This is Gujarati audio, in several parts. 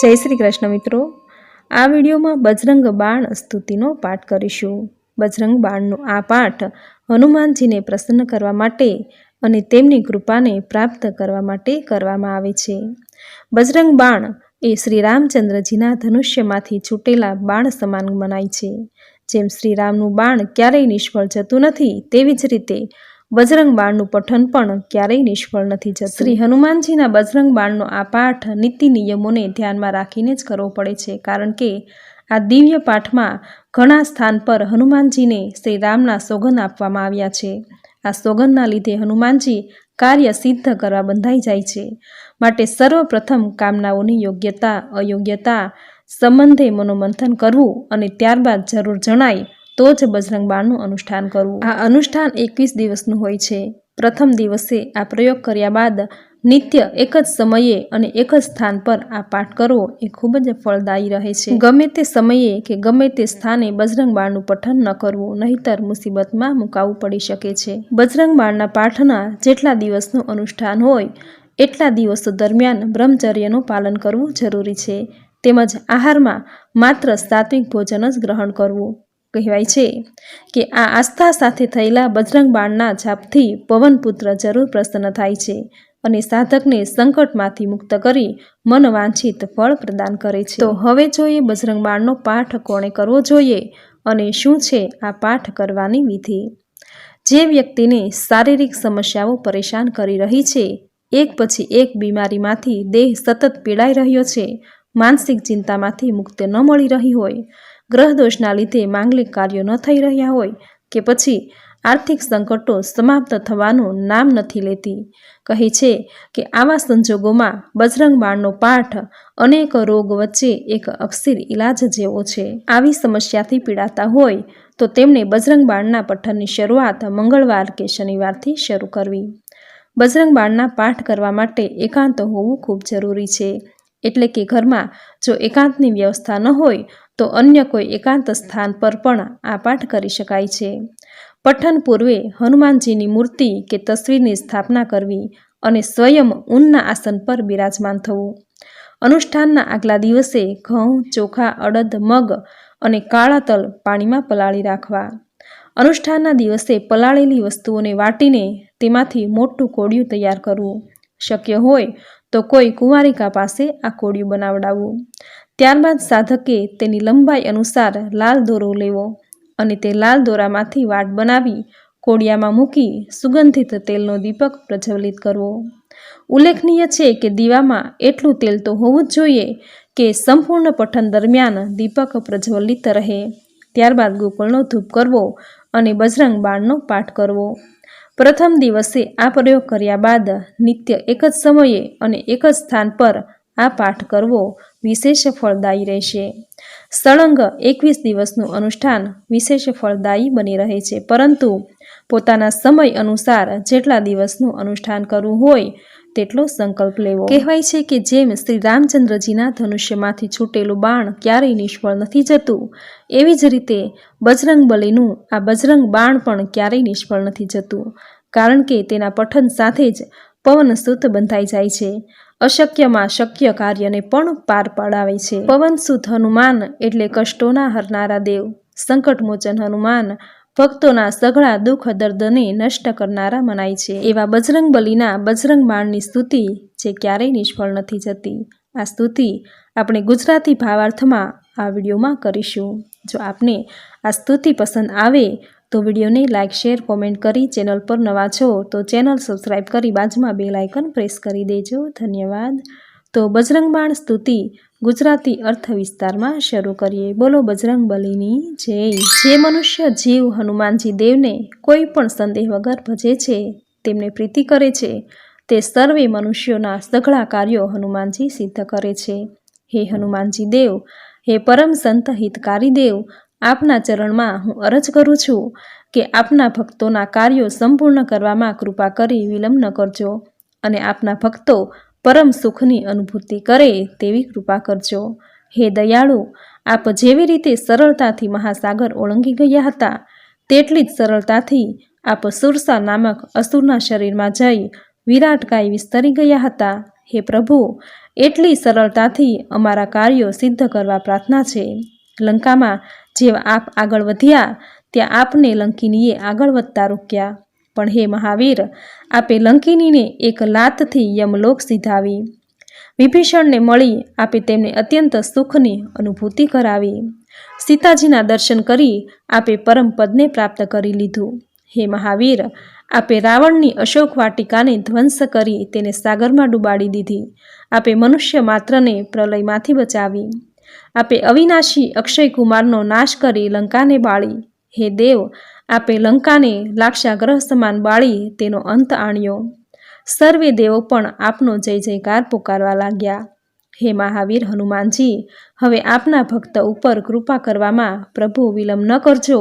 જય શ્રી કૃષ્ણ મિત્રો. આ વિડીયોમાં બજરંગ બાણ સ્તુતિનો પાઠ કરીશું. બજરંગ બાણનો આ પાઠ હનુમાનજીને પ્રસન્ન કરવા માટે અને તેમની કૃપાને પ્રાપ્ત કરવા માટે કરવામાં આવે છે. બજરંગ બાણ એ શ્રી રામચંદ્રજીના ધનુષ્યમાંથી છૂટેલા બાણ સમાન મનાય છે. જેમ શ્રીરામનું બાણ ક્યારેય નિષ્ફળ જતું નથી, તેવી જ રીતે બજરંગ બાણનું પઠન પણ ક્યારેય નિષ્ફળ નથી જતું. શ્રી હનુમાનજીના બજરંગ બાણનો આ પાઠ નીતિ નિયમોને ધ્યાનમાં રાખીને જ કરવો પડે છે, કારણ કે આ દિવ્ય પાઠમાં ઘણા સ્થાન પર હનુમાનજીને શ્રી રામના સોગન આપવામાં આવ્યા છે. આ સોગનના લીધે હનુમાનજી કાર્ય સિદ્ધ કરવા બંધાઈ જાય છે. માટે સર્વપ્રથમ કામનાઓની યોગ્યતા, અયોગ્યતા સંબંધે મનોમંથન કરવું અને ત્યારબાદ જરૂર જણાય તો જ બજરંગ બાણનું અનુષ્ઠાન કરવું. આ અનુષ્ઠાન એકવીસ દિવસનું હોય છે. પ્રથમ દિવસે આ પ્રયોગ કર્યા બાદ નિત્ય એક જ સમયે અને એક જ સ્થાન પર આ પાઠ કરવો એ ખૂબ જ ફળદાયી રહે છે. ગમે તે સમયે કે ગમે તે સ્થાને બજરંગ બાણનું પઠન ન કરવું, નહીતર મુસીબતમાં મુકાવવું પડી શકે છે. બજરંગ બાણના પાઠના જેટલા દિવસનું અનુષ્ઠાન હોય, એટલા દિવસો દરમિયાન બ્રહ્મચર્યનું પાલન કરવું જરૂરી છે. તેમજ આહારમાં માત્ર સાત્વિક ભોજન જ ગ્રહણ કરવું. કહેવાય છે કે આ આસ્થા સાથે થયેલા બજરંગ બાણના જાપથી પવનપુત્ર જરૂર પ્રસન્ન થાય છે અને સાધકને સંકટમાંથી મુક્ત કરી મન વાંછિત ફળ પ્રદાન કરે છે. તો હવે જોઈએ બજરંગ બાણનો પાઠ કોણે કરવો જોઈએ અને શું છે આ પાઠ કરવાની વિધિ? જે વ્યક્તિને શારીરિક સમસ્યાઓ પરેશાન કરી રહી છે, એક પછી એક બીમારીમાંથી દેહ સતત પીડાઈ રહ્યો છે, માનસિક ચિંતામાંથી મુક્તિ ન મળી રહી હોય ગ્રહ દોષના લીધે માંગલિક કાર્યો ન થઈ રહ્યા હોય કે પછી આર્થિક સંકટો સમાપ્ત થવાનું નામ નથી લેતી. કહે છે કે આવા સંજોગોમાં બજરંગ બાણનો પાઠ અનેક રોગ વચ્ચે એક અક્ષીર ઇલાજ જેવો છે. આવી સમસ્યાથી પીડાતા હોય તો તેમણે બજરંગ બાણના પઠનની શરૂઆત મંગળવાર કે શનિવારથી શરૂ કરવી. બજરંગ બાણના પાઠ કરવા માટે એકાંત હોવું ખૂબ જરૂરી છે. એટલે કે ઘરમાં જો એકાંતની વ્યવસ્થા ન હોય તો અન્ય કોઈ એકાંત સ્થાન પર પણ આ પાઠ કરી શકાય છે. પઠન પૂર્વે હનુમાનજીની મૂર્તિ કે તસવીરની સ્થાપના કરવી અને સ્વયં ઊનના આસન પર બિરાજમાન થવું. અનુષ્ઠાનના આગલા દિવસે ઘઉં, ચોખા, અડદ, મગ અને કાળા તલ પાણીમાં પલાળી રાખવા. અનુષ્ઠાનના દિવસે પલાળેલી વસ્તુઓને વાટીને તેમાંથી મોટું કોડિયું તૈયાર કરવું. શક્ય હોય તો કોઈ કુંવારિકા પાસે આ કોડિયું બનાવડાવવું. ત્યારબાદ સાધકે તેની લંબાઈ અનુસાર લાલ દોરો લેવો અને તે લાલ દોરામાંથી વાટ બનાવી કોડિયામાં મૂકી સુગંધિત તેલનો દીપક પ્રજ્વલિત કરવો. ઉલ્લેખનીય છે કે દીવામાં એટલું તેલ તો હોવું જ જોઈએ કે સંપૂર્ણ પઠન દરમિયાન દીપક પ્રજ્વલિત રહે. ત્યારબાદ ગોકળનો ધૂપ કરવો અને બજરંગ બાણનો પાઠ કરવો. પ્રથમ દિવસે આ પ્રયોગ કર્યા બાદ નિત્ય એક જ સમયે અને એક જ સ્થાન પર આ પાઠ કરવો વિશેષ ફળદાયી રહેશે. સળંગ એકવીસ દિવસનું અનુષ્ઠાન વિશેષ ફળદાયી બની રહે છે. પરંતુ પોતાના સમય અનુસાર જેટલા દિવસનું અનુષ્ઠાન કરવું હોય તેટલો સંકલ્પ લેવો. કહેવાય છે કે જેમ શ્રી રામચંદ્રજીના ધનુષ્યમાંથી છૂટેલું બાણ ક્યારેય નિષ્ફળ નથી જતું, એવી જ રીતે બજરંગ બલીનું આ બજરંગ બાણ પણ ક્યારેય નિષ્ફળ નથી જતું, કારણ કે તેના પઠન સાથે જ પવન સુત બંધાઈ જાય છે. અશક્યમાં શક્ય કાર્યને પણ પાર પાડાવે છે. પવનસુત હનુમાન એટલે કષ્ટોના હરનારા દેવ. સંકટમોચન હનુમાન ભક્તોના સઘળા દુઃખ દર્દને નષ્ટ કરનારા મનાય છે. એવા બજરંગ બલીના બજરંગ બાણની સ્તુતિ જે ક્યારેય નિષ્ફળ નથી જતી. આ સ્તુતિ આપણે ગુજરાતી ભાવાર્થમાં આ વિડીયોમાં કરીશું. જો આપને આ સ્તુતિ પસંદ આવે તો વિડીયોને લાઇક શેર, કોમેન્ટ કરી ચેનલ પર નવા છો તો ચેનલ સબસ્ક્રાઈબ કરી બાજુમાં બે લાઇકન પ્રેસ કરી દેજો. ધન્યવાદ. તો બજરંગ બાણ સ્તુતિ ગુજરાતી અર્થ વિસ્તારમાં શરૂ કરીએ. બોલો બજરંગ બલીની જય. જે મનુષ્ય જીવ હનુમાનજી દેવને કોઈ પણ સંદેહ વગર ભજે છે, તેમને પ્રીતિ કરે છે, તે સર્વે મનુષ્યોના સઘળા કાર્યો હનુમાનજી સિદ્ધ કરે છે. હે હનુમાનજી દેવ, હે પરમ સંત હિતકારી દેવ આપના ચરણમાં હું અરજ કરું છું કે આપના ભક્તોના કાર્યો સંપૂર્ણ કરવામાં કૃપા કરી વિલંબ ન કરજો અને આપના ભક્તો પરમ સુખની અનુભૂતિ કરે તેવી કૃપા કરજો. હે દયાળુ, આપ જેવી રીતે સરળતાથી મહાસાગર ઓળંગી ગયા હતા, તેટલી જ સરળતાથી આપ સુરસા નામક અસુરના શરીરમાં જઈ વિરાટકાય વિસ્તરી ગયા હતા. હે પ્રભુ, એટલી સરળતાથી અમારા કાર્યો સિદ્ધ કરવા પ્રાર્થના છે. લંકામાં જેવા આપ આગળ વધ્યા, ત્યાં આપને લંકિનીએ આગળ વધતા રોક્યા. પણ હે મહાવીર, આપે લંકિનીને એક લાતથી યમલોક સીધાવી. વિભીષણને મળી આપે તેમને અત્યંત સુખની અનુભૂતિ કરાવી. સીતાજીના દર્શન કરી આપે પરમ પદને પ્રાપ્ત કરી લીધું. હે મહાવીર, આપે રાવણની અશોક વાટિકાને ધ્વંસ કરી તેને સાગરમાં ડૂબાડી દીધી. આપે મનુષ્ય માત્રને પ્રલયમાંથી બચાવી. આપે અવિનાશી અક્ષય કુમારનો નાશ કરી લંકાને બાળી. હે દેવ, આપે લંકાને લાક્ષાગ્રહ સમાન બાળી તેનો અંત આણ્યો. સર્વે દેવો પણ આપનો જય જયકાર પુકારવા લાગ્યા. હે મહાવીર હનુમાનજી, હવે આપના ભક્ત ઉપર કૃપા કરવામાં પ્રભુ વિલંબ ન કરજો.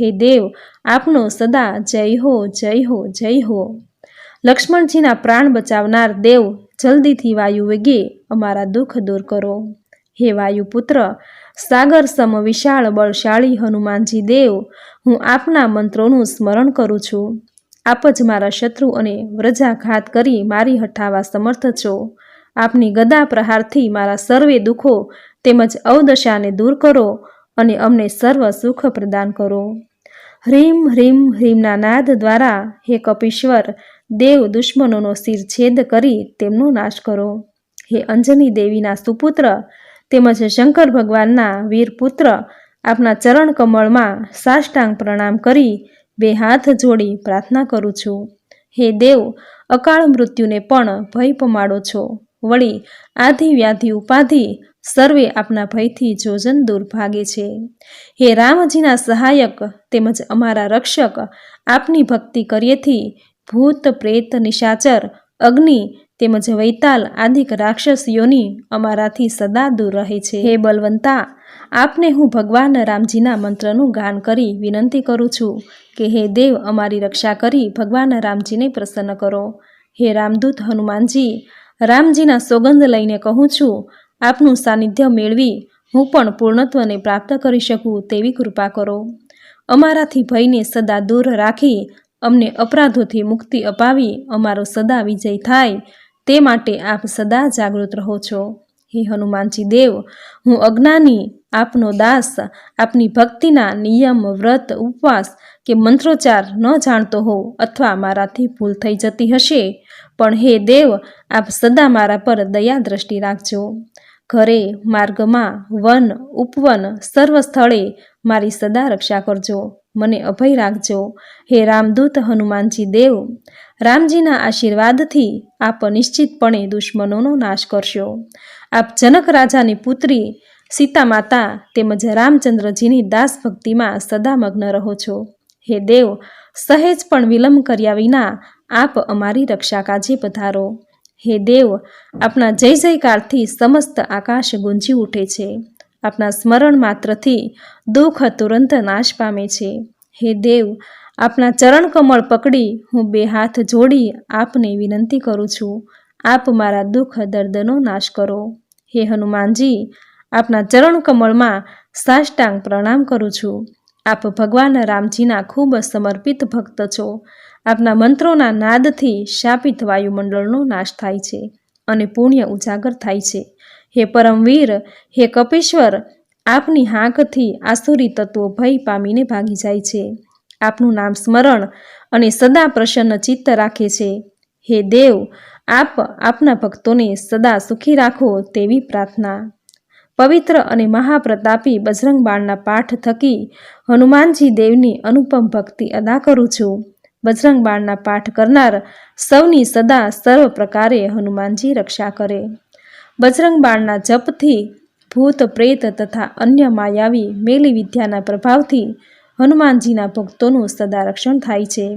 હે દેવ, આપનો સદા જય હો જય હો જય હો. લક્ષ્મણજીના પ્રાણ બચાવનાર દેવ, જલ્દીથી વાયુ વેગે અમારા દુઃખ દૂર કરો. હે વાયુપુત્ર, સાગર સમ વિશાળ બળશાળી હનુમાનજી દેવ, હું આપના મંત્રોનું સ્મરણ કરું છું. આપ જ મારા શત્રુ અને વ્રજાઘાત કરી મારી હઠાવા સમર્થ છો. આપની ગદા પ્રહારથી મારા સર્વે દુઃખો તેમજ અવદશાને દૂર કરો અને અમને સર્વ સુખ પ્રદાન કરો. હ્રીમ હ્રીમ, હ્રીમના નાદ દ્વારા હે કપીશ્વર, દેવ દુશ્મનોનો શિર છેદ કરી તેમનો નાશ કરો. હે અંજની દેવીના સુપુત્ર તેમજ શંકર ભગવાનના વીરપુત્ર આપના ચરણ કમળમાં સાષ્ટાંગ પ્રણામ કરી બે હાથ જોડી પ્રાર્થના કરું છું. હે દેવ, અકાળ મૃત્યુને પણ ભય પમાડો છો. વળી આધિ વ્યાધિ ઉપાધિ સર્વે આપના ભયથી જોજન દૂર ભાગે છે. હે રામજીના સહાયક તેમજ અમારા રક્ષક, આપની ભક્તિ કરીએથી ભૂત પ્રેત નિશાચર, અગ્નિ તેમજ વૈતાલ આદિક રાક્ષસીઓની અમારાથી સદા દૂર રહે છે. હે બલવંતા, આપને હું ભગવાન રામજીના મંત્રનું ગાન કરી વિનંતી કરું છું કે હે દેવ, અમારી રક્ષા કરી ભગવાન રામજીને પ્રસન્ન કરો. હે રામદૂત હનુમાનજી, રામજીના સોગંદ લઈને કહું છું, આપનું સાનિધ્ય મેળવી હું પણ પૂર્ણત્વને પ્રાપ્ત કરી શકું તેવી કૃપા કરો. અમારાથી ભયને સદા દૂર રાખી અમને અપરાધોથી મુક્તિ અપાવી અમારો સદા વિજય થાય તે માટે આપ સદા જાગૃત રહો છો. હે હનુમાનજી દેવ, હું અજ્ઞાની, આપનો દાસ, આપની ભક્તિના નિયમ, વ્રત, ઉપવાસ કે મંત્રોચ્ચાર ન જાણતો હોઉં અથવા મારાથી ભૂલ થઈ જતી હશે. પણ હે દેવ, આપ સદા મારા પર દયા દ્રષ્ટિ રાખજો. ઘરે, માર્ગમાં, વન, ઉપવન સર્વ સ્થળે મારી સદા રક્ષા કરજો. મને અભય રાખજો. હે રામદૂત હનુમાનજી દેવ, રામજીના આશીર્વાદથી આપ નિશ્ચિતપણે દુશ્મનોનો નાશ કરશો. આપ જનક રાજાની પુત્રી સીતા માતા તેમજ રામચંદ્રજીની દાસભક્તિમાં સદા મગ્ન રહો છો. હે દેવ, સહેજ પણ વિલંબ કર્યા વિના આપ અમારી રક્ષા કાજે પધારો. હે દેવ, આપના જય જયકારથી સમસ્ત આકાશ ગુંજી ઉઠે છે. આપના સ્મરણ માત્રથી દુઃખ તુરંત નાશ પામે છે. હે દેવ, આપના ચરણ કમળ પકડી હું બે હાથ જોડી આપને વિનંતી કરું છું. આપ મારા દુઃખ દર્દનો નાશ કરો. હે હનુમાનજી, આપના ચરણ કમળમાં સાષ્ટાંગ પ્રણામ કરું છું. આપ ભગવાન રામજીના ખૂબ સમર્પિત ભક્ત છો. આપના મંત્રોના નાદથી શાપિત વાયુમંડળનો નાશ થાય છે અને પુણ્ય ઉજાગર થાય છે. હે પરમવીર, હે કપીશ્વર, આપની હાંકથી આસુરી તત્વો ભય પામીને ભાગી જાય છે. આપનું નામ સ્મરણ અને સદા પ્રસન્ન ચિત્ત રાખે છે. હે દેવ, આપ આપના ભક્તોને સદા સુખી રાખો તેવી પ્રાર્થના. પવિત્ર અને મહાપ્રતાપી બજરંગ બાણના પાઠ થકી હનુમાનજી દેવની અનુપમ ભક્તિ અદા કરું છું. બજરંગ બાણના પાઠ કરનાર સૌની સદા સર્વ પ્રકારે હનુમાનજી રક્ષા કરે. બજરંગ બાણના જપથી ભૂત, પ્રેત તથા અન્ય માયાવી મેલી વિદ્યાના પ્રભાવથી હનુમાનજીના ભક્તોનું સદા રક્ષણ થાય છે.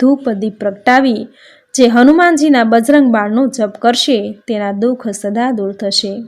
ધૂપ દીપ પ્રગટાવી જે હનુમાનજીના બજરંગ બાણનો જપ કરશે, તેના દુઃખ સદા દૂર થશે.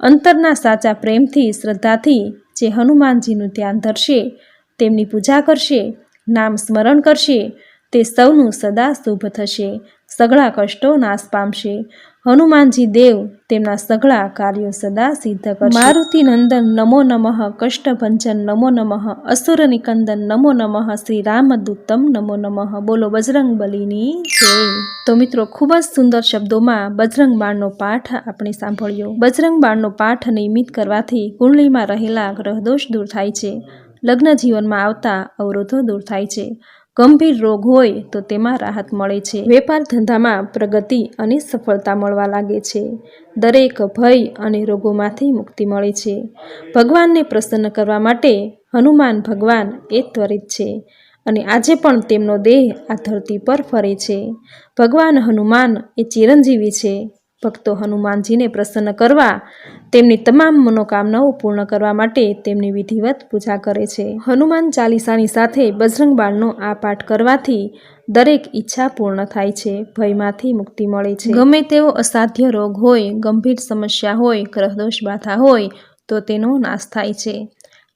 અંતરના સાચા પ્રેમથી, શ્રદ્ધાથી જે હનુમાનજીનું ધ્યાન ધરશે, તેમની પૂજા કરશે, નામ સ્મરણ કરશે, તે સૌનું સદા શુભ થશે. સઘળા કષ્ટો નાશ પામશે. હનુમાનજી દેવ તેમના સઘળા કાર્યો સદા સિદ્ધ કરશે. મારુતિ નંદન નમો નમઃ, કષ્ટભંજન નમો નમઃ, અસુર નિકંદન નમો નમઃ, શ્રી રામદૂતમ નમો નમઃ. બોલો બજરંગ બલીની જય. તો મિત્રો, ખૂબ જ સુંદર શબ્દોમાં બજરંગ બાણનો પાઠ આપણે સાંભળ્યો. બજરંગ બાણનો પાઠ નિયમિત કરવાથી કુંડલીમાં રહેલા ગ્રહદોષ દૂર થાય છે. લગ્ન જીવનમાં આવતા અવરોધો દૂર થાય છે. ગંભીર રોગ હોય તો તેમાં રાહત મળે છે. વેપાર ધંધામાં પ્રગતિ અને સફળતા મળવા લાગે છે. દરેક ભય અને રોગોમાંથી મુક્તિ મળે છે. ભગવાનને પ્રસન્ન કરવા માટે હનુમાન ભગવાન એ ત્વરિત છે અને આજે પણ તેમનો દેહ આ ધરતી પર ફરે છે. ભગવાન હનુમાન એ ચિરંજીવી છે. ભક્તો હનુમાનજીને પ્રસન્ન કરવા, તેમની તમામ મનોકામનાઓ પૂર્ણ કરવા માટે તેમની વિધિવત પૂજા કરે છે. હનુમાન ચાલીસાની સાથે બજરંગ બાણનો આ પાઠ કરવાથી દરેક ઈચ્છા પૂર્ણ થાય છે, ભયમાંથી મુક્તિ મળે છે. ગમે તેવો અસાધ્ય રોગ હોય, ગંભીર સમસ્યા હોય, ગ્રહદોષ બાધા હોય, તો તેનો નાશ થાય છે.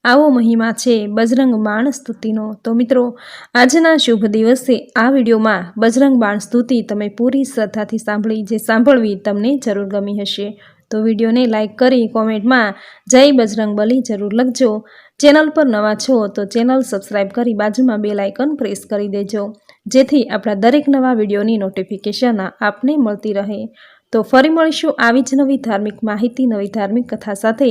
આવો મહિમા છે બજરંગ બાણ સ્તુતિનો. તો મિત્રો, આજના શુભ દિવસે આ વિડીયોમાં બજરંગ બાણ સ્તુતિ તમે પૂરી શ્રદ્ધાથી સાંભળી જે સાંભળવી તમને જરૂર ગમી હશે. તો વિડીયોને લાઇક કરી કોમેન્ટમાં જય બજરંગ બલી જરૂર લખજો. ચેનલ પર નવા છો તો ચેનલ સબસ્ક્રાઈબ કરી બાજુમાં બે લાઇકન પ્રેસ કરી દેજો, જેથી આપણા દરેક નવા વિડીયોની નોટિફિકેશન આપને મળતી રહે. તો ફરી મળીશું આવી જ નવી ધાર્મિક માહિતી, નવી ધાર્મિક કથા સાથે.